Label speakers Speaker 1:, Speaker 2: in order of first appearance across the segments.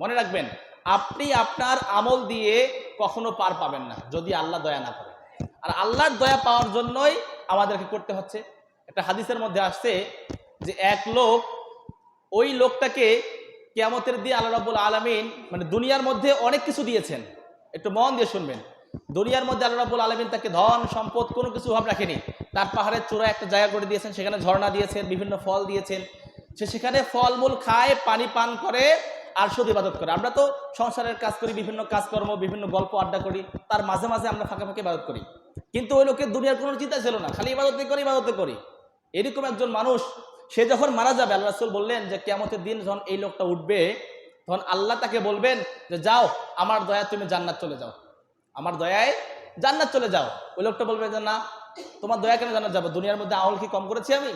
Speaker 1: মনে রাখবেন, আপনি আপনার আমল দিয়ে কখনো পার পাবেন না, যদি আল্লাহ দয়া না করে। আর আল্লাহর দয়া পাওয়ার জন্যই আমাদেরকে করতে হচ্ছে। একটা হাদিসের মধ্যে আসছে যে, এক লোক ওই লোকটাকে কেয়ামতের দিয়ে আল্লাহ রাবুল আলমিন মানে দুনিয়ার মধ্যে অনেক কিছু দিয়েছেন। একটু মন দিয়ে শুনবেন। দুনিয়ার মধ্যে আল্লাহ রাবুল আলমিন তাকে ধন, সম্পদ কোনো কিছু ভাব রাখেনি। তার পাহাড়ের চূড়ায় একটা জায়গা করে দিয়েছেন, সেখানে ঝর্ণা দিয়েছেন, বিভিন্ন ফল দিয়েছেন। সে সেখানে ফলমূল খায়, পানি পান করে আর শুধু ইবাদত করে। আমরা তো সংসারের কাজ করি, বিভিন্ন কাজকর্ম, বিভিন্ন গল্প আড্ডা করি, তার মাঝে মাঝে আমরা ফাঁকে ফাঁকে ইবাদত করি। কিন্তু ওই লোকের দুনিয়ার কোনো চিন্তা ছিল না, খালি ইবাদতে করি ইবাদতে করি এরকম একজন মানুষ, সে যখন মারা যাবে, আল্লাহ রাসূল বললেন যে কেমতের দিন যখন এই লোকটা উঠবে, তখন আল্লাহ তাকে বলবেন যে, যাও, আমার দয়া তুমি জান্নাত চলে যাও। আমার দয়ায় জান্নাত চলে যাও। ওই লোকটা বলবে যে, না, তোমার দয়া কেন জান্নাত যাব? দুনিয়ার মধ্যে আমল কি কম করেছি আমি?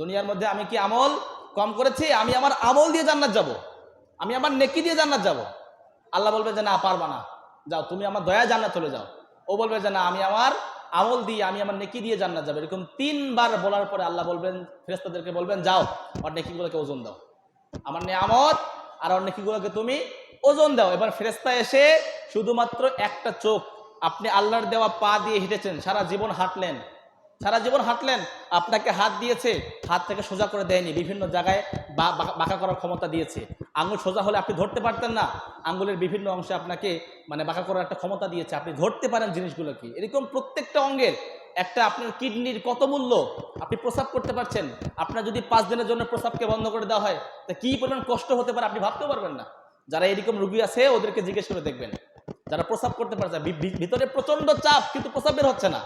Speaker 1: দুনিয়ার মধ্যে আমি কি আমল কম করেছি? আমি আমার আমল দিয়ে জান্নাত যাব। আমি আমার নেকি দিয়ে জান্নাত যাব। আল্লাহ বলবে যে, না, পারবা না। যাও, তুমি আমার দয়া জান্নাত চলে যাও। ও বলবে যে, না, আমি আমার আমল দিয়ে, আমি আমার নেকি দিয়ে জান্নাত যাব। এরকম তিনবার বলার পরে আল্লাহ বলবেন ফেরেস্তাদেরকে বলবেন, যাও আর নেকিগুলোকে ওজন দাও। আমার নিয়ামত আর ওর নেকিগুলোকে তুমি ওজন দাও। এবার ফেরেস্তা এসে শুধুমাত্র একটা চোখ, আপনি আল্লাহর দেওয়া পা দিয়ে হেঁটেছেন, সারা জীবন হাঁটলেন। সারা জীবন হাঁটলেন, আপনাকে হাত দিয়েছে, হাত থেকে সোজা করে দেয়নি, বিভিন্ন জায়গায় বাঁকা করার ক্ষমতা দিয়েছে। আঙুল সোজা হলে আপনি ধরতে পারতেন না আঙ্গুলের বিভিন্ন অংশে আপনাকে মানে বাঁকা করার একটা ক্ষমতা দিয়েছে, আপনি ধরতে পারেন জিনিসগুলোকে। এরকম প্রত্যেকটা অঙ্গের একটা আপনার কিডনির কত মূল্য, আপনি প্রসাব করতে পারছেন। আপনার যদি পাঁচ দিনের জন্য প্রসাবকে বন্ধ করে দেওয়া হয়, তা কি পরিমাণ কষ্ট হতে পারে আপনি ভাবতেও পারবেন না। যারা এরকম রুগী আছে, ওদেরকে জিজ্ঞেস করে দেখবেন। যারা প্রসাব করতে পারছে ভিতরে প্রচণ্ড চাপ, কিন্তু প্রসাব বের হচ্ছে না।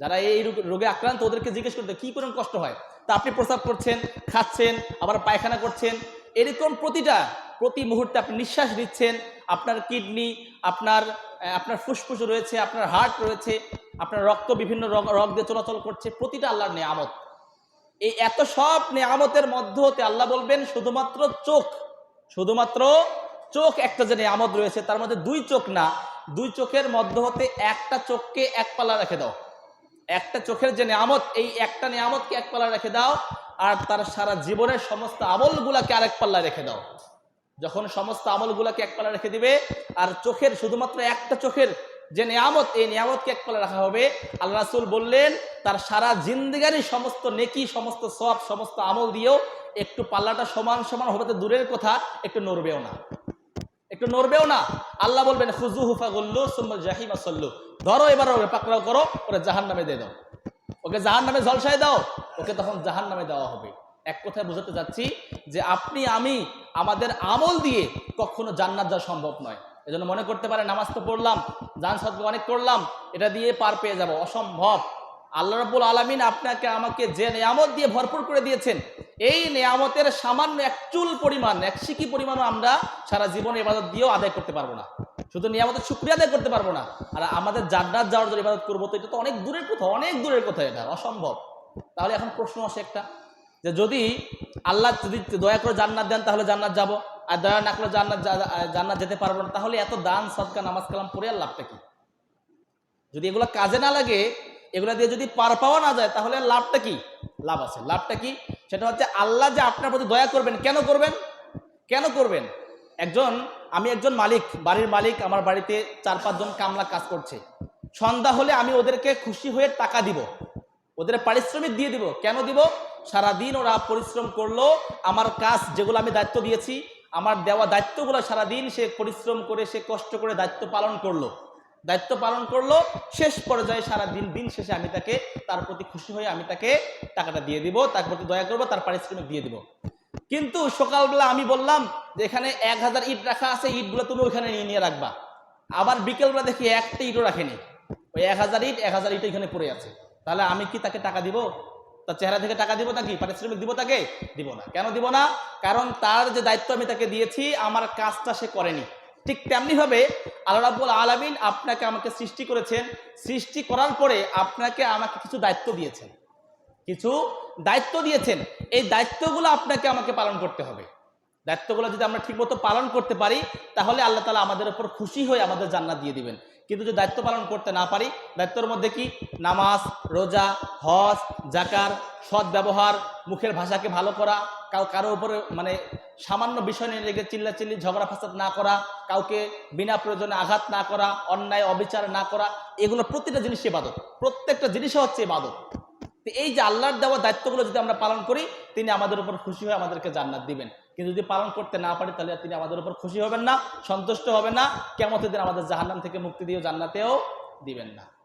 Speaker 1: যারা এই রোগে আক্রান্ত, ওদেরকে জিজ্ঞেস করতে, কি পরিমাণ কষ্ট হয়? তা আপনি প্রসাব করছেন, খাচ্ছেন, আবার পায়খানা করছেন, এরকম প্রতিটা, প্রতি মুহূর্তে আপনি নিঃশ্বাস নিচ্ছেন, আপনার কিডনি, আপনার আপনার ফুসফুস রয়েছে, আপনার হার্ট রয়েছে, আপনার রক্ত বিভিন্ন রগ দিয়ে চলাচল করছে, প্রতিটা আল্লাহর নেয়ামত। এই এত সব নেয়ামতের মধ্য হতে আল্লাহ বলবেন, শুধুমাত্র চোখ শুধুমাত্র চোখ একটা যে নেয়ামত রয়েছে, তার মধ্যে দুই চোখ না, দুই চোখের মধ্য হতে একটা চোখকে এক পাল্লা রেখে দাও। একটা চোখের যে নিয়ামত, এই একটা নিয়ামতকে এক পাল্লা রেখে দাও, আর তার সারা জীবনের সমস্ত আমলগুলাকে আরেক পাল্লা রেখে দাও। যখন সমস্ত আমলগুলাকে এক পাল্লা রেখে দিবে, আর চোখের শুধুমাত্র একটা চোখের যে নিয়ামত, এই নিয়ামতকে এক পাল্লা রাখা হবে, আল্লাহ রাসুল বললেন, তার সারা জিন্দিগানি সমস্ত নেকি, সমস্ত সব সমস্ত আমল দিয়েও একটু পাল্লাটা সমান সমান হবে তো দূরের কথা, একটু নড়বেও না। একটু নড়বেও না। আল্লাহ বলবেন খুজু হুফা গল্লু সুম্মা জাহিমা সল্লু। ধরো এবার ওকে পাকড়াও করো, ওরে জাহান নামে দিয়ে দাও। ওকে জাহান নামে ঝলসায় দাও, ওকে তখন জাহান নামে দেওয়া হবে। এক কথায় বোঝাতে যাচ্ছি যে আপনি, আমি, আমাদের আমল দিয়ে কখনো জান্নাত যাওয়া সম্ভব নয়। এজন্য মনে করতে পারে নামাজ তো পড়লাম, জান সদকে অনেক করলাম, এটা দিয়ে পার পেয়ে যাব, অসম্ভব। আল্লাহ রাব্বুল আলামিন আপনাকে, আমাকে যে নিয়ামত দিয়ে ভরপুর করে দিয়েছেন এই নিয়ামতের সামান্য এক চুল পরিমাণ, এক সিকি পরিমাণও আমরা সারা জীবন ইবাদত দিয়েও আদায় করতে পারব না। শুধু নিয়ামতের শুক্রিয়া আদায় করতে পারব না। আর আমাদের জান্নাত যাওয়ার জন্য ইবাদত করব তো এটা তো অনেক দূরের কথা, অনেক দূরের কথা এটা, অসম্ভব। তাহলে এখন প্রশ্ন আসে একটা, যে যদি আল্লাহ যদি দয়া করে জান্নাত দেন, তাহলে জান্নাত যাব। আর দয়া না করলে জান্নাত জান্নাত যেতে পারব না, তাহলে এত দান সদকা নামাজ কালাম পড়ে আর লাভটা কি? যদি এগুলো কাজে না লাগে, এগুলো দিয়ে যদি পার পাওয়া না যায়, তাহলে লাভটা কি? লাভ আছে। লাভটা কি? সেটা হচ্ছে আল্লাহ যে আপনার প্রতি দয়া করবেন, কেন করবেন? কেন করবেন? একজন, আমি একজন মালিক, বাড়ির মালিক, আমার বাড়িতে চার পাঁচজন কামলা কাজ করছে। সন্ধ্যা হলে আমি ওদেরকে খুশি হয়ে টাকা দিব। ওদের পারিশ্রমিক দিয়ে দিব। কেন দিব? সারাদিন ওরা পরিশ্রম করল, আমার কাজ যেগুলো আমি দায়িত্ব দিয়েছি, আমার দেওয়া দায়িত্বগুলো সারাদিন সে পরিশ্রম করে, সে কষ্ট করে দায়িত্ব পালন করল। দায়িত্ব পালন করল। শেষ পর্যায়ে সারা দিন দিন শেষে আমি তাকে, তার প্রতি খুশি হয়ে আমি তাকে টাকাটা দিয়ে দিব, তার প্রতি দয়া করব, তার পারিশ্রমিক দিয়ে দিব। কিন্তু সকালবেলা আমি বললাম যে, এখানে এক হাজার ইট রাখা আছে, ইটগুলো তুমি ওইখানে নিয়ে নিয়ে রাখবা। আবার বিকেলবেলা দেখি একটা ইটও রাখেনি। ওই এক হাজার ইট, এক হাজার ইট এখানে পড়ে আছে। তাহলে আমি কি তাকে টাকা দিব? তার চেহারা থেকে টাকা দিব নাকি পারিশ্রমিক দিব তাকে? দিব না। কেন দিব না? কারণ তার যে দায়িত্ব আমি তাকে দিয়েছি, আমার কাজটা সে করেনি। ঠিক তেমনি ভাবে আল্লাহ রাবুল আলমিন আপনাকে আমাকে সৃষ্টি করেছেন। সৃষ্টি করার পরে আপনাকে আমাকে কিছু দায়িত্ব দিয়েছেন। কিছু দায়িত্ব দিয়েছেন। এই দায়িত্বগুলো আপনাকে আমাকে পালন করতে হবে। দায়িত্বগুলো যদি আমরা ঠিকমতো পালন করতে পারি, তাহলে আল্লাহ তালা আমাদের উপর খুশি হয়ে আমাদের জান্নাত দিয়ে দিবেন। কিন্তু যদি দায়িত্ব পালন করতে না পারি, দায়িত্বর মধ্যে কি? নামাজ, রোজা, হজ জাকার সৎ ব্যবহার, মুখের ভাষাকে ভালো করা, কাউ, কারও উপরে মানে সামান্য বিষয় নিয়ে লেগে চিল্লা চিল্লি ঝগড়া ফাসাদ না করা, কাউকে বিনা প্রয়োজনে আঘাত না করা, অন্যায়, অবিচার না করা, এগুলো প্রতিটা জিনিসই বাদত প্রত্যেকটা জিনিসই হচ্ছে ইবাদত তো এই যে আল্লাহর দেওয়া দায়িত্বগুলো যদি আমরা পালন করি, তিনি আমাদের উপর খুশি হয়ে আমাদেরকে জান্নাত দিবেন। কিন্তু যদি পালন করতে না পারি, তাহলে তিনি আমাদের উপর খুশি হবেন না, সন্তুষ্ট হবেন না কেমন দিন আমাদের জাহান্নাম থেকে মুক্তি দিয়েও জান্নাতেও দিবেন না।